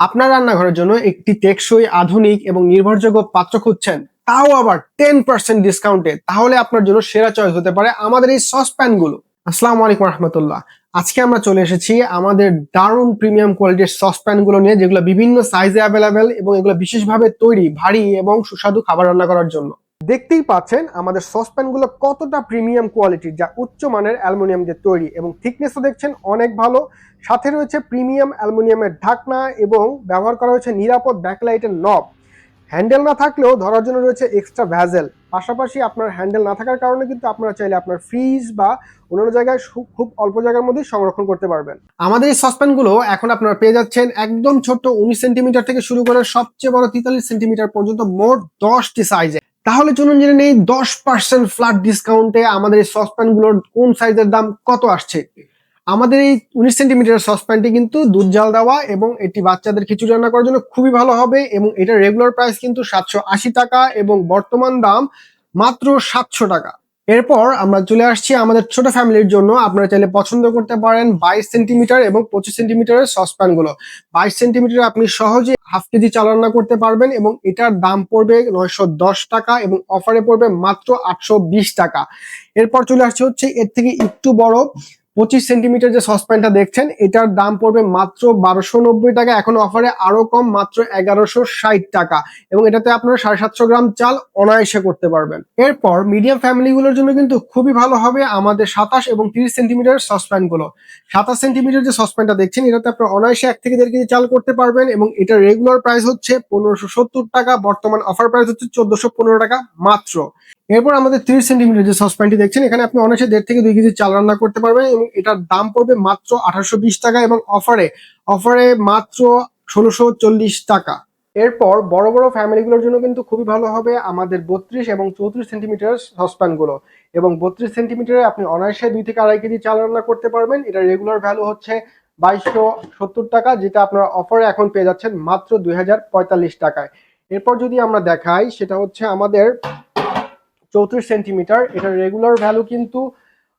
আপনার রান্নাঘরের জন্য একটি টেকসই, আধুনিক এবং নির্ভরযোগ্য পাত্র খুঁজছেন, তাও আবার টেন পার্সেন্ট ডিসকাউন্টে তাহলে আপনার জন্য সেরা চয়েস হতে পারে আমাদের এই সসপ্যানগুলো আসসালামু আলাইকুম রহমতুল্লাহ। আজকে আমরা চলে এসেছি আমাদের দারুণ প্রিমিয়াম কোয়ালিটির সসপ্যানগুলো নিয়ে, যেগুলো বিভিন্ন সাইজে অ্যাভেলেবেল এবং এগুলো বিশেষভাবে তৈরি, ভারী এবং সুস্বাদু খাবার রান্না করার জন্য। দেখতেই পাচ্ছেন আমাদের সসপ্যানগুলো কতটা প্রিমিয়াম কোয়ালিটির যা উচ্চ মানের অ্যালুমিনিয়াম দিয়ে তৈরি এবং থিকনেসও দেখছেন অনেক ভালো। সাথে রয়েছে প্রিমিয়াম অ্যালুমিনিয়ামের ঢাকনা এবং ব্যবহার করা হয়েছে নিরাপদ ব্যাকলাইটের নব হ্যান্ডেল না থাকলেও ধরার জন্য রয়েছে এক্সট্রা ভ্যাজেল পাশাপাশি আপনার হ্যান্ডেল না থাকার কারণে কিন্তু আপনারা চাইলে আপনার ফ্রিজ বা অন্যান্য জায়গায় খুব অল্প জায়গার মধ্যেই সংরক্ষণ করতে পারবেন। আমাদের এই সসপ্যানগুলো এখন আপনারা পেয়ে যাচ্ছেন একদম ছোট উনিশ সেন্টিমিটার থেকে শুরু করে সবচেয়ে বড় তেতাল্লিশ সেন্টিমিটার পর্যন্ত মোট দশটি সাইজে তাহলে চলুন জেনে নেই, দশ পার্সেন্ট ফ্ল্যাট ডিসকাউন্টে আমাদের এই সসপ্যানগুলোর কোন সাইজের দাম কত আসছে? আমাদের এই উনিশ সেন্টিমিটার সসপ্যানটি কিন্তু দুধ জাল দেওয়া এবং এটি বাচ্চাদের খিচুড়ি রান্না করার জন্য খুবই ভালো হবে এবং এটার রেগুলার প্রাইস কিন্তু সাতশো আশি টাকা এবং বর্তমান দাম মাত্র সাতশো টাকা। এরপর আমরা চলে আসছি আমাদের ছোট ফ্যামিলির জন্য। আপনারা চাইলে পছন্দ করতে পারেন বাইশ সেন্টিমিটার এবং পঁচিশ সেন্টিমিটারের সসপ্যানগুলো বাইশ সেন্টিমিটার আপনি সহজে হাফ কেজি চালনা করতে পারবেন এবং এটার দাম পড়বে নয়শো দশ টাকা এবং অফারে পড়বে মাত্র আটশো বিশ টাকা। এরপর চলে আসছে হচ্ছে এর থেকে একটু বড় পঁচিশ সেন্টিমিটার যে সসপ্যানটা দেখছেন, এটার দাম পড়বে মাত্র বারোশো নব্বই টাকা। এখন অফারে আরও কম, মাত্র এগারোশো ষাট টাকা। এবং এটাতে আপনারা সাড়ে সাতশো গ্রাম চাল অনায়াসে করতে পারবেন। এরপর মিডিয়াম ফ্যামিলিগুলোর জন্য কিন্তু খুবই ভালো হবে আমাদের সাতাশ এবং তিরিশ সেন্টিমিটার সসপ্যানগুলো সাতাশ সেন্টিমিটার যে সসপ্যানটা দেখছেন, এটাতে আপনারা অনায়াসে এক থেকে দেড় কেজি চাল করতে পারবেন এবং এটার রেগুলার প্রাইস হচ্ছে পনেরোশো সত্তর টাকা, বর্তমান অফার প্রাইস হচ্ছে চোদ্দশো পনেরো টাকা মাত্র। এরপর আমাদের তিরিশ সেন্টিমিটার যে সসপ্যানটি দেখছেন, এখানে আপনি অনায়াসে দেড় থেকে দুই কেজি চাল রান্না করতে পারবেন এবং এটার দাম পড়বে মাত্র আঠারোশো বিশ টাকা এবং অফারে অফারে মাত্র ষোলোশো টাকা। এরপর বড় বড় ফ্যামিলিগুলোর জন্য কিন্তু খুবই ভালো হবে আমাদের বত্রিশ এবং চৌত্রিশ সেন্টিমিটার সসপ্যানগুলো এবং বত্রিশ সেন্টিমিটারে আপনি অনায়াসে দুই থেকে আড়াই কেজি চাল রান্না করতে পারবেন। এটা রেগুলার ভ্যালু হচ্ছে বাইশশো সত্তর টাকা, যেটা আপনারা অফারে এখন পেয়ে যাচ্ছেন মাত্র দুই হাজার পঁয়তাল্লিশ টাকায়। এরপর যদি আমরা দেখাই, সেটা হচ্ছে আমাদের চৌত্রিশ সেন্টিমিটার। এটার রেগুলার ভ্যালু কিন্তু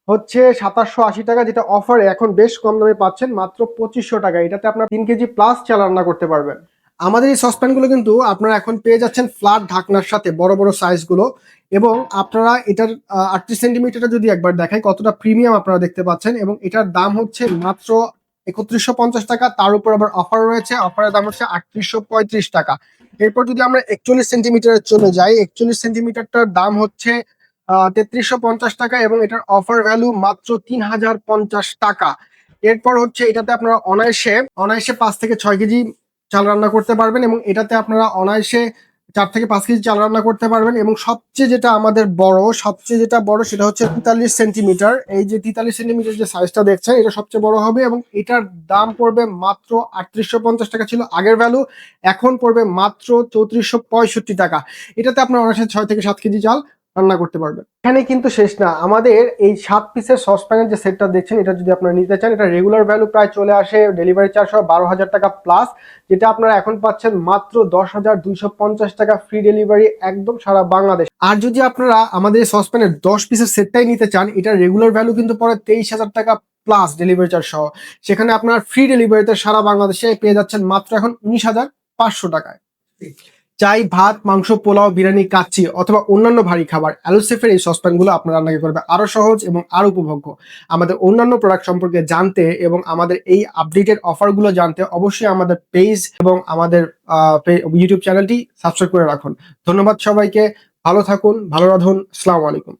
হচ্ছে সাতাশশো আশি টাকা, যেটা অফারে এখন বেশ কম দামে পাচ্ছেন, মাত্র পঁচিশশো টাকা। এটাতে আপনার তিন কেজি প্লাস চাল রান্না করতে পারবেন। আমাদের এই সসপ্যানগুলো কিন্তু আপনারা এখন পেয়ে যাচ্ছেন ফ্ল্যাট ঢাকনার সাথে, বড় বড় সাইজগুলো এবং আপনারা এটার আটত্রিশ সেন্টিমিটারটা যদি একবার দেখাই, কতটা প্রিমিয়াম আপনারা দেখতে পাচ্ছেন। এবং এটার দাম হচ্ছে মাত্র একত্রিশশো পঞ্চাশ টাকা। তার উপর আবার অফার রয়েছে। অফারের দাম হচ্ছে আটত্রিশশো পঁয়ত্রিশ টাকা। এরপর যদি আমরা একচল্লিশ সেন্টিমিটারের চলে যাই, একচল্লিশ সেন্টিমিটারটার দাম হচ্ছে তেত্রিশশো পঞ্চাশ টাকা এবং এটার অফার ভ্যালু মাত্র তিন হাজার পঞ্চাশ টাকা। এরপর হচ্ছে এটাতে আপনারা অনায়াসে অনায়াসে পাঁচ থেকে ছয় কেজি চাল রান্না করতে পারবেন এবং এটাতে আপনারা অনায়াসে চার থেকে পাঁচ কেজি চাল রান্না করতে পারবেন এবং সবচেয়ে যেটা আমাদের বড়, সবচেয়ে যেটা বড় সেটা হচ্ছে তেতাল্লিশ সেন্টিমিটার। এই যে তেতাল্লিশ সেন্টিমিটার যে সাইজটা দেখছেন, এটা সবচেয়ে বড় হবে এবং এটার দাম পড়বে মাত্র আটত্রিশশো পঞ্চাশ টাকা ছিল আগের ভ্যালু এখন পড়বে মাত্র চৌত্রিশশো পঁয়ষট্টি টাকা। এটাতে আপনার অনায়াসে ছয় থেকে সাত কেজি চাল রান্না করতে পারবেন। এখানে কিন্তু শেষ না। আমাদের এই সাত পিসের সসপ্যানের যে সেটটা দেখছেন, এটা যদি আপনারা নিতে চান, এটা রেগুলার ভ্যালু প্রায় চলে আসে ডেলিভারি চার্জ বারো হাজার টাকা প্লাস যেটা আপনারা এখন পাচ্ছেন মাত্র দশ হাজার দুইশো পঞ্চাশ টাকা ফ্রি ডেলিভারি একদম সারা বাংলাদেশ। আর যদি আপনারা আমাদের সসপ্যানের দশ পিসের সেটটাই নিতে চান, এটা রেগুলার ভ্যালু কিন্তু পরে তেইশ হাজার টাকা প্লাস ডেলিভারি চার্জ সহ। সেখানে আপনার ফ্রি ডেলিভারিতে সারা বাংলাদেশে পেয়ে যাচ্ছেন মাত্র এখন উনিশ হাজার পাঁচশো টাকায়। চাই, ভাত, মাংস, পোলাও, বিরিয়ানি, কাচ্চি অথবা অন্যান্য ভারী খাবার। অ্যালোসেফের এই সসপ্যানগুলো আপনার রান্নাকে করবে আরও সহজ এবং আরও উপভোগ্য। আমাদের অন্যান্য প্রোডাক্ট সম্পর্কে জানতে এবং আমাদের এই আপডেটেড অফারগুলো জানতে অবশ্যই আমাদের পেজ এবং আমাদের ইউটিউব চ্যানেলটি সাবস্ক্রাইব করে রাখুন। ধন্যবাদ সবাইকে। ভালো থাকুন। ভালো রাধুন। আসসালামু আলাইকুম।